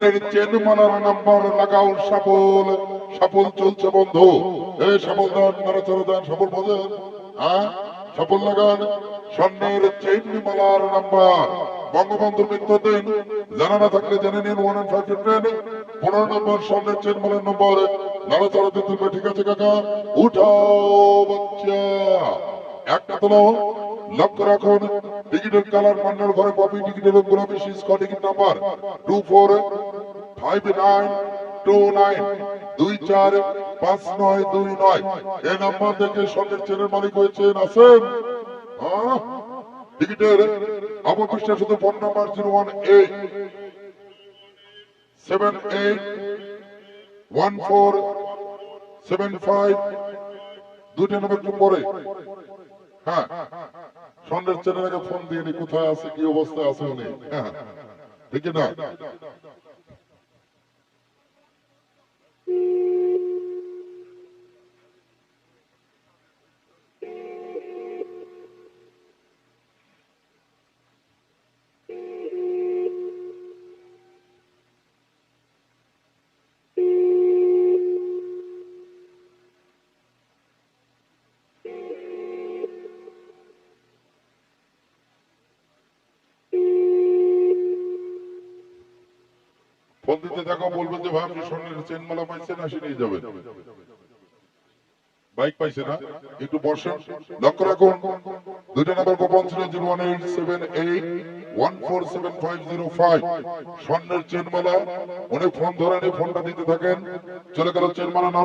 দান দান হ্যাঁ? বঙ্গবন্ধুর মৃত্যু দিন জানা না থাকলে জেনে নিন ওয়ান ফাইভ পনেরো নম্বর স্বর্ণের চেন মালার নম্বর। নাড়াচাড়া দিতে হবে, ঠিক আছে কাকা? উঠাও বাচ্চা। একটা তোলো। লক্ষ্য রাখুন। টিকিটের কালার পান্নার ঘরে কপি টিকিটের গোলাপি শীষ ক ticket number two four five nine two nine দুই, চার, পাঁচ, নয়, দুই, নয়। এই নাম্বার থেকে সন্ধ্যের চেনের মালিক হয়েছেন হ্যাঁ? টিকিটের অবশিষ্ট শুধু phone number zero one eight seven eight one four seven five দুইটা নাম্বার একটু পরে। হ্যাঁ। সন্ধ্যের চ্যানেলকে ফোন দিয়ে কোথায় আছে কি অবস্থায় আছে উনি? হ্যাঁ ঠিক না? দিতে থাকো, বলবেন যে ভাই আপনি স্বর্ণের চেন মালা পাইছেন আসে নিয়ে যাবেন বাইক পাইছে না? একটু বসেন, লক্ষ্য রাখুন। দুইটা নাম্বার গোপন ছিল zero one eight seven eight one four seven five zero five. স্বর্ণের চেন মালা উনি ফোন ধরেন ফোনটা দিতে থাকেন। চলে গেল চেন মালা না